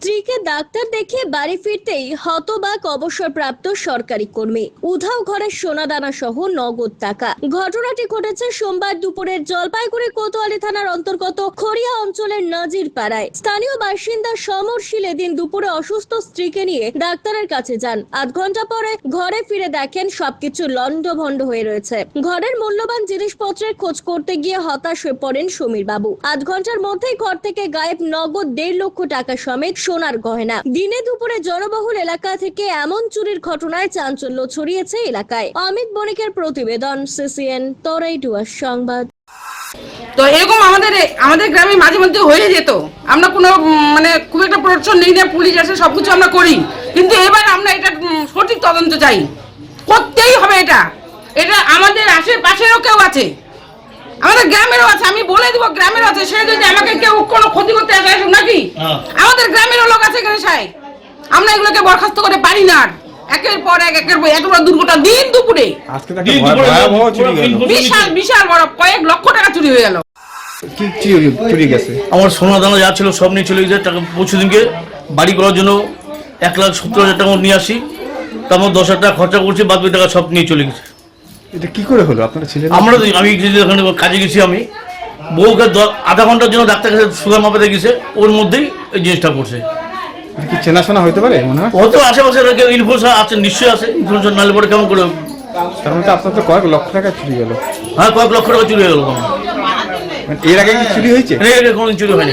স্ত্রীকে ডাক্তার দেখিয়ে বাড়ি ফিরতেই হতবাক অবসরপ্রাপ্ত সরকারি কর্মী। উধাও ঘরের সোনাদানা সহ নগদ টাকা। ঘটনাটি ঘটেছে সোমবার দুপুরের জলপাইগুড়ি কোতোয়ালি থানার অন্তর্গত খড়িয়া অঞ্চলের নাজির পাড়ায় স্থানীয় বাসিন্দা সমরশীল এদিন দুপুরে অসুস্থ স্ত্রীকে নিয়ে ডাক্তারের কাছে যান। আধ ঘণ্টা পরে ঘরে ফিরে দেখেন সবকিছু লন্ডভন্ড হয়ে রয়েছে। ঘরের মূল্যবান জিনিসপত্রের খোঁজ করতে গিয়ে হতাশ হয়ে পড়েন সমীর বাবু আধ ঘণ্টার মধ্যেই ঘর থেকে গায়েব নগদ দেড় লক্ষ টাকা সমেত সোনার গয়না দিনে দুপুরে জনবহুল এলাকা থেকে এমন চুরির ঘটনায় চাঞ্চল্য ছড়িয়েছে এলাকায়। অমিত বণিকের প্রতিবেদন, সিসিএন তরাইটুয়ার সংবাদ। তো এরকম আমাদের আমাদের গ্রামে মাঝে মধ্যে হয়ে যেত। আমরা কোনো মানে খুব একটা প্রোটেকশন নেই না পুলিশ আসে সব কিছু আমরা করি। কিন্তু এবার আমরা এটা সঠিক তদন্ত চাই। করতেই হবে এটা। এটা আমাদের আশেপাশেরও কেউ আছে। আমাদের গ্রামেরও আছে আমি বলে দিব গ্রামের আছে সে যদি আমাকে কেউ কোনো ক্ষতি করতে আসে আসুক নাকি? হ্যাঁ। আমাদের গ্রামেরও লোক আছে এখানে সাই আমরা এগুলোকে বরখাস্ত করে পারি না আর। একের পর এক একের পর এক একটা দুর্ঘটনা দিন দুপুরে। বিশাল বিশাল বড় কয়েক লক্ষ টাকা চুরি হয়ে গেল। চুরি চুরি গেছে? আমার সোনা দানা যা ছিল সব নিয়ে চলে গেছে টাকা পরশু দিনকে বাড়ি করার জন্য এক লাখ সত্তর হাজার টাকা নিয়ে আসি। তার মধ্যে দশ হাজার টাকা খরচা করছি বাদ বাকি টাকা সব নিয়ে চলে গেছে। এটা কি করে হলো? আপনার ছেলে আমরা তো- আমি ওখানে কাজে গেছি আমি। বউকে আধা ঘণ্টার জন্য ডাক্তার কাছে সুগার মাপাতে গেছে ওর মধ্যেই এই জিনিসটা পড়ছে কি চেনাশোনা হতে পারে মনে হয়? হয়তো আশেপাশে ইনফরমেশন আছে নিশ্চয়ই আছে ইনফরমেশন নালে পরে কেমন করে তার মধ্যে আপনার তো কয়েক লক্ষ টাকা চুরি গেল হ্যাঁ কয়েক লক্ষ টাকা চুরি হয়ে গেল। মানে এর আগে কি চুরি হয়েছে? এটা কোনোদিন চুরি হয়নি।